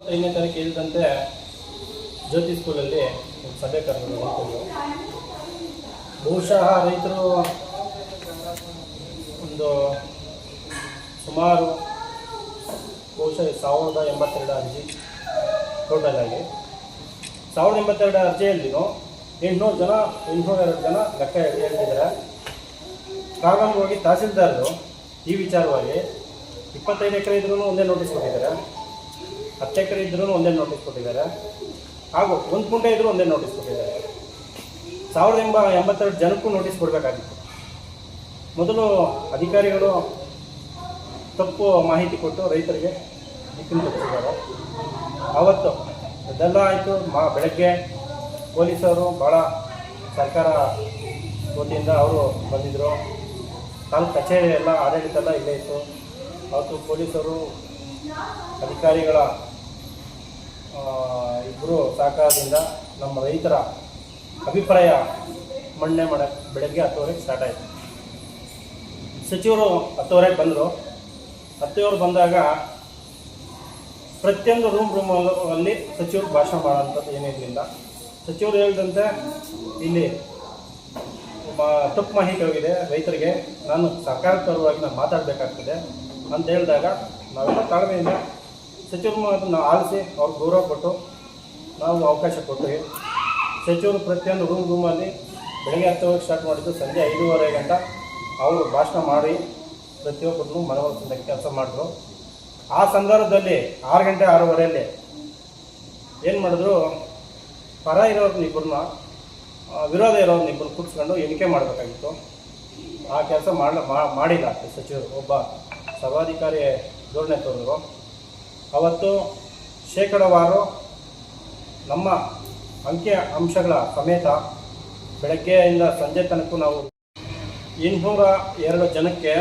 ಐದನೇ ತಾರೀಕು ಹೇಳಿದಂತೆ ಜ್ಯೋತಿ ಸ್ಕೂಲಲ್ಲಿ ಒಂದು ಸಭೆ ಕರೆದು ರೈತರು. ಬಹುಶಃ ರೈತರು ಒಂದು ಸುಮಾರು ಬಹುಶಃ ಸಾವಿರದ ಎಂಬತ್ತೆರಡು ಅರ್ಜಿ ಟೋಟಲ್ ಆಗಿ. ಸಾವಿರದ ಎಂಬತ್ತೆರಡು ಅರ್ಜಿಯಲ್ಲಿನೂ ಎಂಟುನೂರು ಜನ ಎಂಟುನೂರ ಎರಡು ಜನ ಲೆಕ್ಕ ಹೇಳ್ತಿದ್ದಾರೆ. ಪ್ರಾರಂಭವಾಗಿ ತಹಸೀಲ್ದಾರರು ಈ ವಿಚಾರವಾಗಿ ಇಪ್ಪತ್ತೈದು ಎಕರೆ ಇದ್ರೂ ಒಂದೇ ನೋಟಿಸ್ ಕೊಟ್ಟಿದ್ದಾರೆ. ಹತ್ತು ಎಕರೆ ಇದ್ರೂ ಒಂದೇ ನೋಟಿಸ್ ಕೊಟ್ಟಿದ್ದಾರೆ. ಹಾಗೂ ಒಂದು ಕುಂಟೆ ಇದ್ರೂ ಒಂದೇ ನೋಟಿಸ್ ಕೊಟ್ಟಿದ್ದಾರೆ. ಸಾವಿರದ ಎಂಬ ಎಂಬತ್ತೆರಡು ಜನಕ್ಕೂ ನೋಟಿಸ್ ಕೊಡಬೇಕಾಗಿತ್ತು. ಮೊದಲು ಅಧಿಕಾರಿಗಳು ತಪ್ಪು ಮಾಹಿತಿ ಕೊಟ್ಟು ರೈತರಿಗೆ ದಿಕ್ಕನ್ನು ತಪ್ಪಿಸಿದ್ದಾರೆ ಆವತ್ತು ಅದೆಲ್ಲ ಆಯಿತು. ಮಾ ಬೆಳಗ್ಗೆ ಪೊಲೀಸರು ಭಾಳ ಸರ್ಕಾರ ವತಿಯಿಂದ ಅವರು ಬಂದಿದ್ದರು ತಾಲೂಕು ಕಚೇರಿ ಎಲ್ಲ ಆಡಳಿತ ಎಲ್ಲ ಇಲ್ಲೇ ಇತ್ತು. ಅವತ್ತು ಪೊಲೀಸರು ಅಧಿಕಾರಿಗಳ ಇಬ್ಬರು ಸಹಕಾರದಿಂದ ನಮ್ಮ ರೈತರ ಅಭಿಪ್ರಾಯ ಮಂಡನೆ ಮಾಡ, ಬೆಳಗ್ಗೆ ಹತ್ತುವರೆಗೆ ಸ್ಟಾರ್ಟ್ ಆಯಿತು. ಸಚಿವರು ಹತ್ತುವರೆಗೆ ಬಂದರು. ಹತ್ತುವರೆ ಬಂದಾಗ ಪ್ರತಿಯೊಂದು ರೂಮ್ ರೂಮ್ ಅಲ್ಲಿ ಸಚಿವರು ಭಾಷಣ ಮಾಡೋಂಥದ್ದು ಏನಿರಲಿಲ್ಲ ಸಚಿವರು ಹೇಳಿದಂತೆ ಇಲ್ಲಿ ತಪ್ಪು ಮಾಹಿತಿ ಹೋಗಿದೆ. ರೈತರಿಗೆ ನಾನು ಸರ್ಕಾರಪರವಾಗಿ ನಾನು ಮಾತಾಡಬೇಕಾಗ್ತದೆ ಅಂತ ಹೇಳಿದಾಗ ನಾವೆಲ್ಲ ತಾಳ್ಮೆಯಿಂದ ಸಚಿವರು ಆಲಿಸಿ ಅವ್ರಿಗೆ ಗೌರವ ಕೊಟ್ಟು ನಾವು ಅವಕಾಶ ಕೊಟ್ಟಿವಿ ಸಚಿವರು ಪ್ರತಿಯೊಂದು ರೂಮ್ ರೂಮಲ್ಲಿ ಬೆಳಗ್ಗೆ ಹತ್ತುವರೆಗೆ ಸ್ಟಾರ್ಟ್ ಮಾಡಿದ್ದು ಸಂಜೆ ಐದೂವರೆ ಗಂಟ ಅವರು ಭಾಷಣ ಮಾಡಿ ಪ್ರತಿಯೊಬ್ಬರನ್ನು ಮನವೊಲಿಸಿದ ಕೆಲಸ ಮಾಡಿದ್ರು. ಆ ಸಂದರ್ಭದಲ್ಲಿ ಆರು ಗಂಟೆ, ಆರೂವರೆಯಲ್ಲಿ ಏನು ಮಾಡಿದ್ರು? ಪರ ಇರೋರ್ನ ಇಬ್ಬರನ್ನ ವಿರೋಧ ಇರೋರ್ನ ಇಬ್ಬರು ಕೂರಿಸ್ಕೊಂಡು ಎಣಿಕೆ ಮಾಡಬೇಕಾಗಿತ್ತು. ಆ ಕೆಲಸ ಮಾಡಿಲ್ಲ ಸಚಿವರು. ಒಬ್ಬ ಸರ್ವಾಧಿಕಾರಿ ಧೋರಣೆ ತೋರಿದ್ರು. ಅವತ್ತು ಶೇಕಡವಾರು ನಮ್ಮ ಅಂಕಿ ಅಂಶಗಳ ಸಮೇತ ಬೆಳಗ್ಗೆಯಿಂದ ಸಂಜೆ ತನಕ ನಾವು ಎಂಟುನೂರ ಎರಡು ಜನಕ್ಕೆ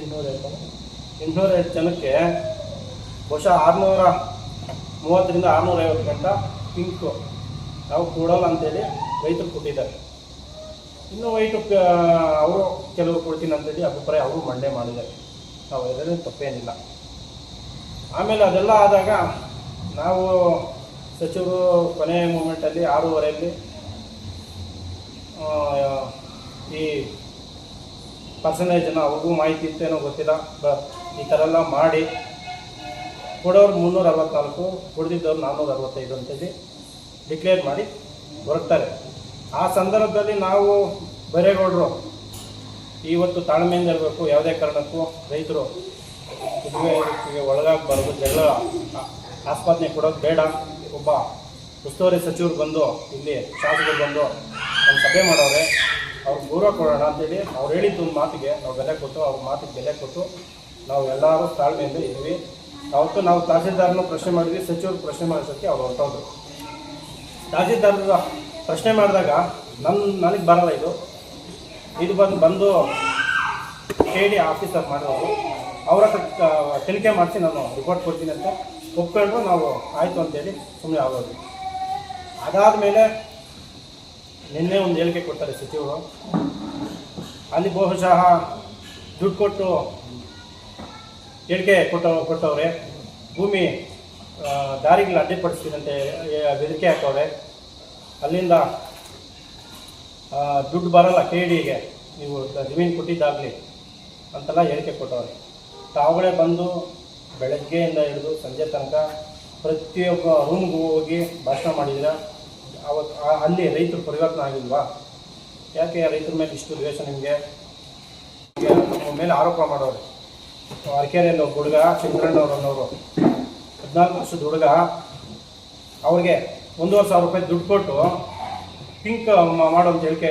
ಇನ್ನೂರ ಇನ್ನೂರ ಎರಡು ಜನಕ್ಕೆ ಬಹುಶಃ ಆರುನೂರ ಮೂವತ್ತರಿಂದ ಆರುನೂರ ಐವತ್ತು ಗಂಟ ಪಿಂಕು ನಾವು ಕೊಡೋಲ್ಲ ಅಂತೇಳಿ ರೈತರು ಕೊಟ್ಟಿದ್ದಾರೆ. ಇನ್ನು ವೈಟು ಅವರು ಕೆಲವರು ಕೊಡ್ತೀನಿ ಅಂತೇಳಿ ಅಭಿಪ್ರಾಯ ಅವರು ಮಂಡೆ ಮಾಡಿದ್ದಾರೆ. ನಾವು ಎಲ್ಲರೂ ತಪ್ಪೇನಿಲ್ಲ. ಆಮೇಲೆ ಅದೆಲ್ಲ ಆದಾಗ ನಾವು ಸಚಿವರು ಕೊನೆಯ ಮೂಮೆಂಟಲ್ಲಿ ಆರೂವರೆಯಲ್ಲಿ ಈ ಪರ್ಸನೇಜನ್ನು ಅವ್ರಿಗೂ ಮಾಹಿತಿ ಇತ್ತೇನೋ ಗೊತ್ತಿಲ್ಲ. ಬಟ್ ಈ ಥರ ಎಲ್ಲ ಮಾಡಿ ಕೊಡೋರು ಮುನ್ನೂರ ಅರವತ್ತ್ನಾಲ್ಕು ಕುಡ್ದಿದ್ದವ್ರು ನಾನ್ನೂರ ಅರವತ್ತೈದು ಅಂತೇಳಿ ಡಿಕ್ಲೇರ್ ಮಾಡಿ ಹೊರಡ್ತಾರೆ ಆ ಸಂದರ್ಭದಲ್ಲಿ ನಾವು ಬರೇಗೌಡರು, ಇವತ್ತು ತಾಳ್ಮೆಯಿಂದ ಇರಬೇಕು, ಯಾವುದೇ ಕಾರಣಕ್ಕೂ ರೈತರು ಒಳಗಾಗಿ ಒಳಗಾಗಬಾರ್ದು. ಜಗಳ ಆ- ಆಸ್ಪಾದನೆ ಕೊಡೋದು ಬೇಡ. ಒಬ್ಬ ಉಸ್ತುವಾರಿ ಸಚಿವರು ಬಂದು, ಇಲ್ಲಿ ಶಾಸಕರು ಬಂದು ಒಂದು ಸಭೆ ಮಾಡೋರೆ. ಅವ್ರಿಗೆ ಗೌರವ ಕೊಡೋಣ ಅಂತೇಳಿ ಅವ್ರು ಹೇಳಿದ್ದು ಒಂದು ಮಾತಿಗೆ, ನಾವು ಬೆಲೆ ಕೊಟ್ಟು, ಅವ್ರ ಮಾತಿಗೆ ಬೆಲೆ ಕೊಟ್ಟು ನಾವು ಎಲ್ಲರೂ ತಾಳ್ಮೆಯಿಂದ ಇದ್ವಿ ಅವತ್ತು ನಾವು ತಹಸೀಲ್ದಾರನು ಪ್ರಶ್ನೆ ಮಾಡಿದ್ವಿ, ಸಚಿವರು ಪ್ರಶ್ನೆ ಮಾಡಿಸೋಕ್ಕೆ ಅವ್ರು ಹೊರಟೋದ್ರು. ತಹಸೀಲ್ದಾರರ ಪ್ರಶ್ನೆ ಮಾಡಿದಾಗ ನನ್ನ ನನಗೆ ಬರಲ್ಲ ಇದು. ಇದು ಬಂದು ಬಂದು ಕೆ ಡಿ ಆಫೀಸರ್ ಮಾಡೋರು ಅವ್ರ ಹತ್ರ ತನಿಖೆ ಮಾಡಿಸಿ ನಾನು ರಿಪೋರ್ಟ್ ಕೊಡ್ತೀನಿ ಅಂತ ಒಪ್ಕೊಂಡ್ರು ನಾವು ಆಯಿತು ಅಂತೇಳಿ ಸುಮ್ಮನೆ ಆಗೋದು. ಅದಾದ ಮೇಲೆ ನಿನ್ನೆ ಒಂದು ಹೇಳಿಕೆ ಕೊಡ್ತಾರೆ ಸಚಿವರು. ಅಲ್ಲಿ ಬಹುಶಃ ದುಡ್ಡು ಕೊಟ್ಟು ಹೇಳಿಕೆ ಕೊಟ್ಟ, ಕೊಟ್ಟವ್ರೆ. ಭೂಮಿ ದಾರಿಗಳು ಅಡ್ಡಿಪಡಿಸ್ತೀನಿ ಅಂತ ಬೆದರಿಕೆ ಹಾಕವ್ರೆ. ಅಲ್ಲಿಂದ ದುಡ್ಡು ಬರಲ್ಲ ಕೆ ಡಿಗೆ ನೀವು ಜಮೀನು ಕೊಟ್ಟಿದ್ದಾಗಲಿ ಅಂತೆಲ್ಲ ಹೇಳಿಕೆ ಕೊಟ್ಟವ್ರೆ. ತಾವುಗಳೇ ಬಂದು ಬೆಳಗ್ಗೆಯಿಂದ ಹಿಡಿದು ಸಂಜೆ ತನಕ ಪ್ರತಿಯೊಬ್ಬ ರೂಮ್ಗೂ ಹೋಗಿ ಭಾಷಣ ಮಾಡಿದ್ರೆ ಅವತ್ತು ಅಲ್ಲಿ ರೈತರು ಪರಿವರ್ತನೆ ಆಗಿಲ್ವಾ? ಯಾಕೆ ರೈತರ ಮೇಲೆ ಇಷ್ಟು ದ್ವೇಷ ನಿಮಗೆ? ಮೇಲೆ ಆರೋಪ ಮಾಡೋರು. ಅರಕೆರೆಯಲ್ಲಿ ಒಬ್ಬ ಹುಡುಗ ಚಂದ್ರಣ್ಣವ್ರು ಅನ್ನೋರು. ಹದಿನಾಲ್ಕು ವರ್ಷದ ಹುಡುಗ. ಅವ್ರಿಗೆ ಒಂದೂವರೆ ಸಾವಿರ ರೂಪಾಯಿ ದುಡ್ಡು ಕೊಟ್ಟು ಪಿಂಕ್ ಮಾಡೋ ಅಂತ ಹೇಳಿಕೆ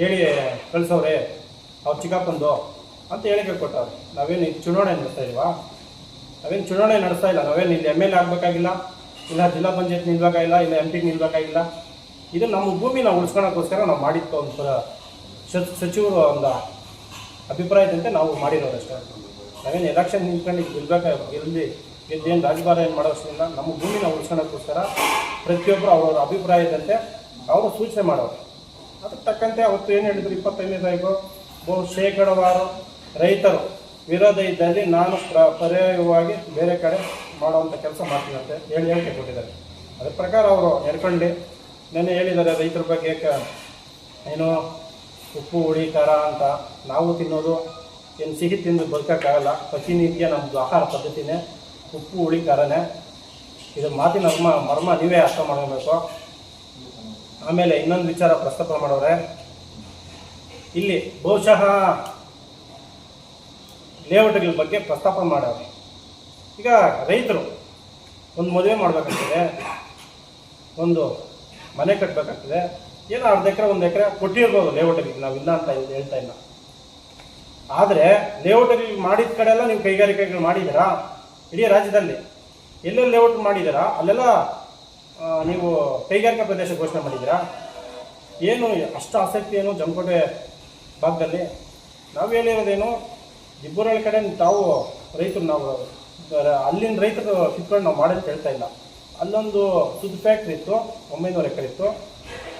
ಹೇಳಿ ಕಳಿಸೋರೆ ಅವ್ರು ಚಿಕ್ಕಪ್ಪಂದು. ಅಂತ ಹೇಳಿಕೆ ಕೊಟ್ಟವ್ರು. ನಾವೇನು ಚುನಾವಣೆ ನಡೆಸ್ತಾ ಇಲ್ವಾ? ನಾವೇನು ಚುನಾವಣೆ ನಡೆಸ್ತಾ ಇಲ್ಲ. ನಾವೇನು ಇಲ್ಲಿ ಎಂ ಎಲ್ ಎ ಆಗಬೇಕಾಗಿಲ್ಲ? ಇಲ್ಲ ಜಿಲ್ಲಾ ಪಂಚಾಯತ್ ನಿಲ್ಬೇಕಾಗಿಲ್ಲ ಇಲ್ಲ? ಎಂ ಪಿಗೆ ನಿಲ್ಬೇಕಾಗಿಲ್ಲ ಇದು ನಮ್ಮ ಭೂಮಿ ನಾವು ಉಳಿಸ್ಕೊಳಕ್ಕೋಸ್ಕರ ನಾವು ಒಂದು ಪ- ಸಚಿವರು ಒಂದು ಅಭಿಪ್ರಾಯದಂತೆ ನಾವು ಮಾಡಿರೋದಷ್ಟೇ ನಾವೇನು ಎಲೆಕ್ಷನ್ ನಿಂತ್ಕೊಂಡು ಗೆಲ್ಬೇಕ ಗೆಲ್ಲಿ ಗೆದ್ದೇನು ರಾಜಭಾರ ಏನು ಮಾಡೋಷ್ಟಿಲ್ಲ ನಮ್ಮ ಭೂಮಿನ ಉಳಿಸ್ಕೊಳಕ್ಕೋಸ್ಕರ ಪ್ರತಿಯೊಬ್ಬರು ಅವರವರ ಅಭಿಪ್ರಾಯದಂತೆ ಅವರು ಸೂಚನೆ ಮಾಡೋರು. ಅದಕ್ಕೆ ತಕ್ಕಂತೆ ಅವತ್ತು ಏನು ಹೇಳಿದ್ರು? ಇಪ್ಪತ್ತೈದನೇ ತಾರೀಕು, ಬಹು ಶೇಕಡವಾರು ರೈತರು ವಿರೋಧ ಇದ್ದಲ್ಲಿ ನಾನು ಪ್ರ, ಪರ್ಯಾಯವಾಗಿ ಬೇರೆ ಕಡೆ ಮಾಡುವಂಥ ಕೆಲಸ ಮಾಡ್ತೀನಿ ಅಂತ ಹೇಳಿ ಹೇಳಿಕೆ ಕೊಟ್ಟಿದ್ದಾರೆ. ಅದ್ರ ಪ್ರಕಾರ ಅವರು ನೆನ್ಕೊಂಡು ನೆನ್ನೆ ಹೇಳಿದ್ದಾರೆ ರೈತರ ಬಗ್ಗೆ ಏನು ಉಪ್ಪು, ಹುಳಿ, ಖಾರ ಅಂತ. ನಾವು ತಿನ್ನೋದು, ಏನು ಸಿಹಿ ತಿಂದು ಬದುಕೋಕ್ಕಾಗಲ್ಲ. ಪ್ರತಿನಿತ್ಯ ನಮ್ಮದು ಆಹಾರ ಪದ್ಧತಿನೇ, ಉಪ್ಪು, ಹುಳಿ, ಖಾರನೇ. ಇದು ಮಾತಿನ ಮರ್ಮ ಮರ್ಮ ನೀವೇ ಅರ್ಥ ಮಾಡಬೇಕು ಆಮೇಲೆ ಇನ್ನೊಂದು ವಿಚಾರ ಪ್ರಸ್ತಾಪ ಮಾಡೋರೆ. ಇಲ್ಲಿ ಬಹುಶಃ ಲೇಔಟ್ಗಳ ಬಗ್ಗೆ ಪ್ರಸ್ತಾಪ ಮಾಡವ್ರೆ. ಈಗ ರೈತರು ಒಂದು ಮದುವೆ ಮಾಡಬೇಕಾಗ್ತದೆ, ಒಂದು ಮನೆ ಕಟ್ಟಬೇಕಾಗ್ತದೆ ಏನೋ ಅರ್ಧ ಎಕರೆ, ಒಂದು ಎಕರೆ ಕೊಟ್ಟಿರ್ಬೋದು ಲೇಔಟ್ಗಳಿಗೆ, ನಾವು ಇಲ್ಲ ಅಂತ ಹೇಳ್ತಾ ಇಲ್ಲ. ಆದರೆ ಲೇಔಟ್ಗಳಿಗೆ ಮಾಡಿದ ಕಡೆ ಎಲ್ಲ ನೀವು ಕೈಗಾರಿಕೆಗಳು ಮಾಡಿದ್ದೀರಾ? ಇಡೀ ರಾಜ್ಯದಲ್ಲಿ. ಎಲ್ಲೆಲ್ಲಿ ಲೇಔಟ್ ಮಾಡಿದ್ದೀರಾ? ಅಲ್ಲೆಲ್ಲ ನೀವು ಕೈಗಾರಿಕಾ ಪ್ರದೇಶ ಘೋಷಣೆ ಮಾಡಿದ್ದೀರಾ? ಏನು, ಅಷ್ಟು ಆಸಕ್ತಿ ಏನು ಜಮಕೋಟೆ ಭಾಗದಲ್ಲಿ? ನಾವು ಹೇಳಿರೋದೇನು ಇಬ್ಬರಳ್ಳಿ ಕಡೆ ತಾವು ರೈತರು ನಾವು ಅಲ್ಲಿನ ರೈತರು ಕಿತ್ಕೊಂಡು ನಾವು ಮಾಡೋದು ಕೇಳ್ತಾ ಇಲ್ಲ. ಅಲ್ಲೊಂದು ಸುದ್ ಫ್ಯಾಕ್ಟ್ರಿ ಇತ್ತು, ಒಂಬೈನೂರು ಎಕರೆ ಇತ್ತು.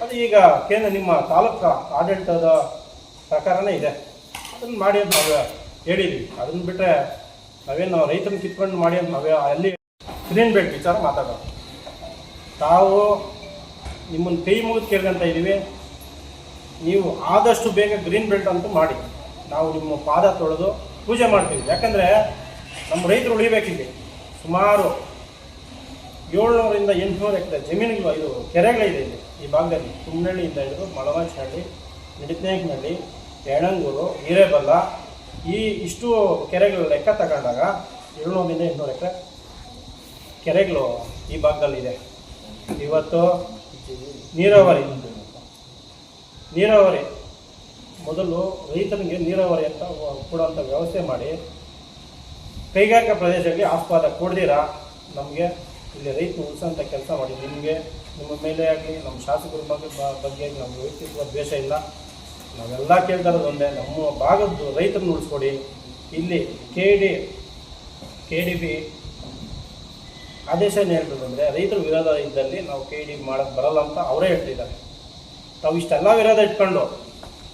ಅದು ಈಗ ಕೇಂದ್ರ ನಿಮ್ಮ ತಾಲೂಕು ಆಡಳಿತದ ಪ್ರಕಾರನೇ ಇದೆ. ಅದನ್ನು ಮಾಡಿ ಅಂತ ನಾವು ಹೇಳಿದ್ವಿ. ಅದನ್ನು ಬಿಟ್ಟರೆ ನಾವೇನು ರೈತರನ್ನ ಕಿತ್ಕೊಂಡು ಮಾಡಿ ಅಂತ ನಾವೇ ಅಲ್ಲಿ ಗ್ರೀನ್ ಬೆಲ್ಟ್ ವಿಚಾರ ಮಾತಾಡೋದು. ತಾವು ನಿಮ್ಮನ್ನು ಕೈ ಮುಗಿದು ಕೇಳ್ಕೊಂತ ಇದ್ದೀವಿ. ನೀವು ಆದಷ್ಟು ಬೇಗ ಗ್ರೀನ್ ಬೆಲ್ಟ್ ಅಂತೂ ಮಾಡಿ. ನಾವು ನಿಮ್ಮ ಪಾದ ತೊಳೆದು ಪೂಜೆ ಮಾಡ್ತೀವಿ. ಯಾಕಂದರೆ ನಮ್ಮ ರೈತರು ಉಳಿಬೇಕಿದೆ ಸುಮಾರು ಏಳ್ನೂರಿಂದ ಎಂಟುನೂರು ಎಕರೆ ಜಮೀನುಗಳು ಇದು ಕೆರೆಗಳಿದೆ ಇಲ್ಲಿ ಈ ಭಾಗದಲ್ಲಿ. ಕುಮ್ಮನಹಳ್ಳಿಯಿಂದ ಹಿಡಿದು ಮಳವಾಚಹಳ್ಳಿ ನಿಡತ್ನೇಕನಹಳ್ಳಿ ಯಣಂಗೂರು ಹಿರೇಬಲ್ಲ ಈ ಇಷ್ಟು ಕೆರೆಗಳ ಲೆಕ್ಕ ತಗೊಂಡಾಗ ಏಳ್ನೂರಿಂದ ಎಂಟುನೂರು ಎಕರೆ ಕೆರೆಗಳು ಈ ಭಾಗದಲ್ಲಿದೆ. ಇವತ್ತು ನೀರಾವರಿ. ನೀರಾವರಿ. ಮೊದಲು ರೈತನಿಗೆ ನೀರಾವರಿ ಅಂತ ಕೊಡುವಂಥ ವ್ಯವಸ್ಥೆ ಮಾಡಿ. ಕೈಗಾರಿಕಾ ಪ್ರದೇಶಗಳಿಗೆ ಆಸ್ಪಾದ ಕೊಡ್ದಿರಾ, ನಮಗೆ ಇಲ್ಲಿ ರೈತ ಉಳಿಸೋಂಥ ಕೆಲಸ ಮಾಡಿ. ನಿಮಗೆ, ನಿಮ್ಮ ಮೇಲೆ ಆಗಲಿ, ನಮ್ಮ ಶಾಸಕರ ಬಗ್ಗೆ ಬಗ್ಗೆ ನಮ್ಮ ವ್ಯಕ್ತಿತ್ವ ದ್ವೇಷ ಇಲ್ಲ. ನಾವೆಲ್ಲ ಕೇಳ್ತಾ ಇರೋದೊಂದೇ ನಮ್ಮ ಭಾಗದ್ದು ರೈತರನ್ನ ಉಳಿಸ್ಕೊಡಿ. ಇಲ್ಲಿ K D K D B ಆದೇಶ ಏನು ಹೇಳ್ತದಂದರೆ ರೈತರು ವಿರೋಧ ಇದ್ದಲ್ಲಿ ನಾವು ಕೆ ಡಿ ಮಾಡೋಕ್ಕೆ ಬರಲ್ಲ ಅಂತ ಅವರೇ ಹೇಳ್ತಿದ್ದಾರೆ. ತಾವು ಇಷ್ಟೆಲ್ಲ ವಿರೋಧ ಇಟ್ಕೊಂಡು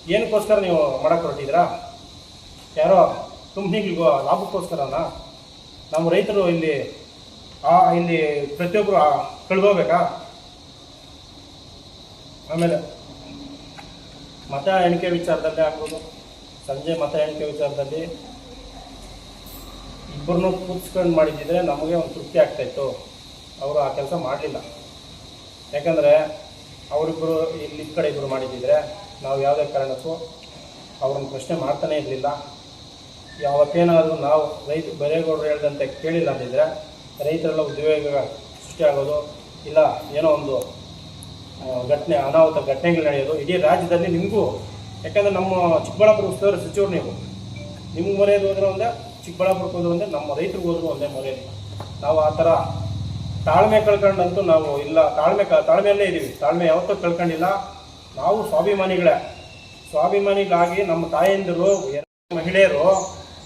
ಏನಕ್ಕೋಸ್ಕರ ನೀವು ಮಾಡಕ್ಕೆ ಹೊರಟಿದ್ದೀರಾ? ಯಾರೋ ಕಂಪ್ನಿಗಳಿಗೂ ಲಾಭಕ್ಕೋಸ್ಕರನಾ? ನಮ್ಮ ರೈತರು ಇಲ್ಲಿ, ಆ, ಇಲ್ಲಿ ಪ್ರತಿಯೊಬ್ಬರು ಕಳ್ಕೋಬೇಕಾ ಆಮೇಲೆ ಮತ ಎಣಿಕೆ ವಿಚಾರದಲ್ಲಿ ಆಗ್ಬೋದು, ಸಂಜೆ ಮತ ಎಣಿಕೆ ವಿಚಾರದಲ್ಲಿ ಇಬ್ಬರನ್ನೂ ಕೂತ್ಕೊಂಡು ಮಾಡಿದ್ದಿದ್ರೆ ನಮಗೆ ಒಂದು ತೃಪ್ತಿ ಆಗ್ತಾಯಿತ್ತು ಅವರು ಆ ಕೆಲಸ ಮಾಡಲಿಲ್ಲ. ಯಾಕಂದರೆ ಅವರಿಬ್ಬರು ಇಲ್ಲಿ ಕಡೆ ಇಬ್ಬರು ಮಾಡಿದ್ದಿದ್ರೆ ನಾವು ಯಾವುದೇ ಕಾರಣಕ್ಕೂ ಅವ್ರನ್ನ ಪ್ರಶ್ನೆ ಮಾಡ್ತಾನೇ ಇರಲಿಲ್ಲ. ಯಾವತ್ತೇನಾದರೂ ನಾವು ರೈತ ಬರೇಗೌಡರು ಹೇಳ್ದಂತೆ ಕೇಳಿಲ್ಲ ಅಂದಿದ್ದರೆ ರೈತರೆಲ್ಲ ಉದ್ಯೋಗ ಸೃಷ್ಟಿಯಾಗೋದು ಇಲ್ಲ ಏನೋ ಒಂದು ಘಟನೆ, ಅನಾಹುತ ಘಟನೆಗಳು ನಡೆಯೋದು ಇಡೀ ರಾಜ್ಯದಲ್ಲಿ ನಿಮಗೂ. ಯಾಕಂದರೆ ನಮ್ಮ ಚಿಕ್ಕಬಳ್ಳಾಪುರ ಉಸ್ತುವಾರಿ ಸಚಿವರು ನೀವು. ನಿಮ್ಗೆ ಮರೆಯೋದು ಹೋದ್ರೆ ಒಂದೇ, ಚಿಕ್ಕಬಳ್ಳಾಪುರಕ್ಕೆ ಹೋದ್ರೆ ಒಂದೇ, ನಮ್ಮ ರೈತರಿಗೆ ಹೋದ್ರು ಒಂದೇ ಮರೆಯೋದು ನಾವು ಆ ಥರ ತಾಳ್ಮೆ ಕಳ್ಕೊಂಡಂತೂ ನಾವು ಇಲ್ಲ, ತಾಳ್ಮೆ ತಾಳ್ಮೆಯಲ್ಲೇ ಇದ್ದೀವಿ. ತಾಳ್ಮೆ ಯಾವತ್ತೂ ಕಳ್ಕೊಂಡಿಲ್ಲ. ನಾವು ಸ್ವಾಭಿಮಾನಿಗಳೇ. ಸ್ವಾಭಿಮಾನಿಗಳಾಗಿ ನಮ್ಮ ತಾಯಂದಿರು, ಮಹಿಳೆಯರು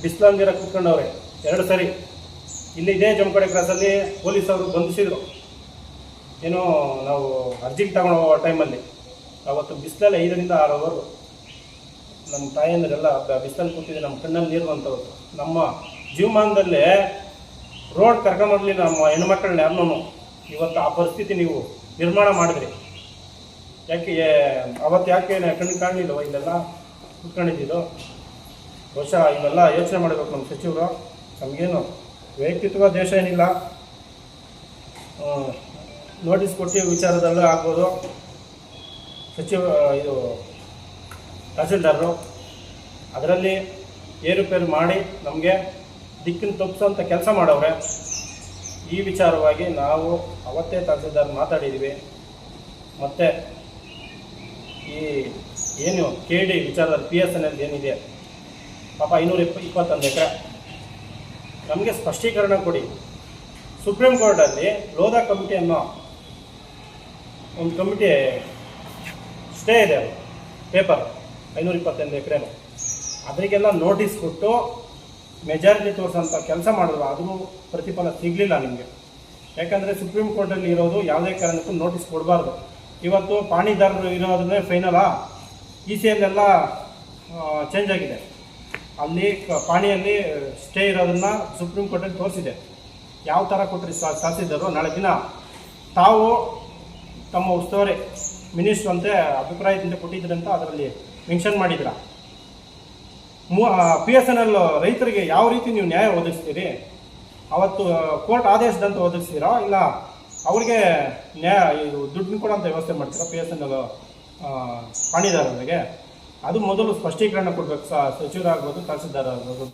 ಬಿಸಿಲಂದಿರ ಕುತ್ಕೊಂಡವ್ರೆ, ಎರಡು ಸರಿ. ಇಲ್ಲಿ ಇದೇ ಜಮಕಡೆ ಕ್ರಾಸಲ್ಲಿ ಪೊಲೀಸವರು ಬಂಧಿಸಿದರು. ಏನೋ ನಾವು ಅರ್ಜಿಗೆ ತಗೊಂಡು ಹೋಗೋ ಟೈಮಲ್ಲಿ ಅವತ್ತು ಬಿಸಿಲಲ್ಲಿ ಐದರಿಂದ ಆರು ಅವರು ನಮ್ಮ ತಾಯಂದಿರೆಲ್ಲ ಬಿಸಿಲಲ್ಲಿ ಕೂತಿದ್ದೆ ನಮ್ಮ ಕಣ್ಣಲ್ಲಿ ನೀರು ಅಂತವ್ರು ನಮ್ಮ ಜೀವಮಾನದಲ್ಲೇ ರೋಡ್ ಕರ್ಕೊಂಬರ್ಲಿ ನಮ್ಮ ಹೆಣ್ಮಕ್ಳನ್ನ ಯಾರನ್ನೂ. ಇವತ್ತು ಆ ಪರಿಸ್ಥಿತಿ ನೀವು ನಿರ್ಮಾಣ ಮಾಡಿದ್ರಿ. ಯಾಕೆ ಅವತ್ತು ಯಾಕೆ ಕಣ್ಣು ಕಾಣಲಿಲ್ಲವ ಇಲ್ಲೆಲ್ಲ ಕುತ್ಕೊಂಡಿದ್ದು ಬಹುಶಃ ಇವೆಲ್ಲ ಯೋಚನೆ ಮಾಡಬೇಕು ನಮ್ಮ ಸಚಿವರು. ನಮಗೇನು ವೈಯಕ್ತಿಕ ದೇಶ ಏನಿಲ್ಲ. ನೋಟಿಸ್ ಕೊಟ್ಟು ವಿಚಾರದಲ್ಲೂ ಆಗ್ಬೋದು. ಸಚಿವ ಇದು ತಹಸೀಲ್ದಾರರು, ಅದರಲ್ಲಿ ಏರುಪೇರು ಮಾಡಿ ನಮಗೆ ದಿಕ್ಕಿನ ತಪ್ಪಿಸೋಂಥ ಕೆಲಸ ಮಾಡವ್ರೆ. ಈ ವಿಚಾರವಾಗಿ ನಾವು ಅವತ್ತೇ ತಹಸೀಲ್ದಾರ್ ಮಾತಾಡಿದ್ದೀವಿ ಮತ್ತು ಈ ಏನು ಕೆ ಡಿ ವಿಚಾರದಲ್ಲಿ ಪಿ ಎಸ್ ಎನ್ ಎಲ್ ಏನಿದೆ? ಪಾಪ ಐನೂರ ಇಪ್ಪ ಇಪ್ಪತ್ತೊಂದು ಎಕರೆ. ನಮಗೆ ಸ್ಪಷ್ಟೀಕರಣ ಕೊಡಿ. ಸುಪ್ರೀಂ ಕೋರ್ಟಲ್ಲಿ ಲೋಧಾ ಕಮಿಟಿ ಅನ್ನೋ ಒಂದು ಕಮಿಟಿ ಸ್ಟೇ ಇದೆ ಅದು. ಪೇಪರ್ ಐನೂರ ಇಪ್ಪತ್ತೊಂದು ಎಕರೆನು. ಅದರಿಗೆಲ್ಲ ನೋಟಿಸ್ ಕೊಟ್ಟು ಮೆಜಾರಿಟಿ ತೋರಿಸೋಂಥ ಕೆಲಸ ಮಾಡಿದ್ರು. ಆದರೂ ಪ್ರತಿಫಲ ಸಿಗಲಿಲ್ಲ ನಿಮಗೆ. ಯಾಕಂದರೆ ಸುಪ್ರೀಂ ಕೋರ್ಟಲ್ಲಿ ಇರೋದು ಯಾವುದೇ ಕಾರಣಕ್ಕೂ ನೋಟಿಸ್ ಕೊಡಬಾರ್ದು. ಇವತ್ತು ಪಾಣಿದಾರರು ಇರೋದನ್ನೇ ಫೈನಲಾ ಇ ಸಿ ಚೇಂಜ್ ಆಗಿದೆ. ಅಲ್ಲಿ ಪಾಣಿಯಲ್ಲಿ ಸ್ಟೇ ಇರೋದನ್ನು ಸುಪ್ರೀಂ ಕೋರ್ಟಲ್ಲಿ ತೋರಿಸಿದೆ. ಯಾವ ಥರ ಕೊಟ್ಟರೆ ಶಾಸಿದರು ನಾಳೆ ದಿನ ತಾವು ತಮ್ಮ ಉಸ್ತುವಾರಿ ಮಿನಿಸ್ಟ್ರು ಅಂತೆ ಅಭಿಪ್ರಾಯದಿಂದ ಕೊಟ್ಟಿದ್ರೆ ಅಂತ ಅದರಲ್ಲಿ ಮೆನ್ಷನ್ ಮಾಡಿದ್ರ ಪಿ ಎಸ್ ಎನ್ ಎಲ್ ರೈತರಿಗೆ ಯಾವ ರೀತಿ ನೀವು ನ್ಯಾಯ ಒದಗಿಸ್ತೀರಿ? ಅವತ್ತು ಕೋರ್ಟ್ ಆದೇಶದಂತ ಒದಗಿಸ್ತೀರಾ? ಇಲ್ಲ ಅವ್ರಿಗೆ ನ್ಯಾಯ, ಇದು ದುಡ್ಡು ಕೊಡೋಂಥ ವ್ಯವಸ್ಥೆ ಮಾಡ್ತೀರಾ ಪಿ ಎಸ್ ಎನ್ ಎಲ್ ಪಾಣಿದಾರರಿಗೆ ಅದು ಮೊದಲು ಸ್ಪಷ್ಟೀಕರಣ ಕೊಡಬೇಕು ಸಚಿವರಾಗ್ಬೋದು, ತಹಸೀಲ್ದಾರ್ ಆಗ್ಬೋದು.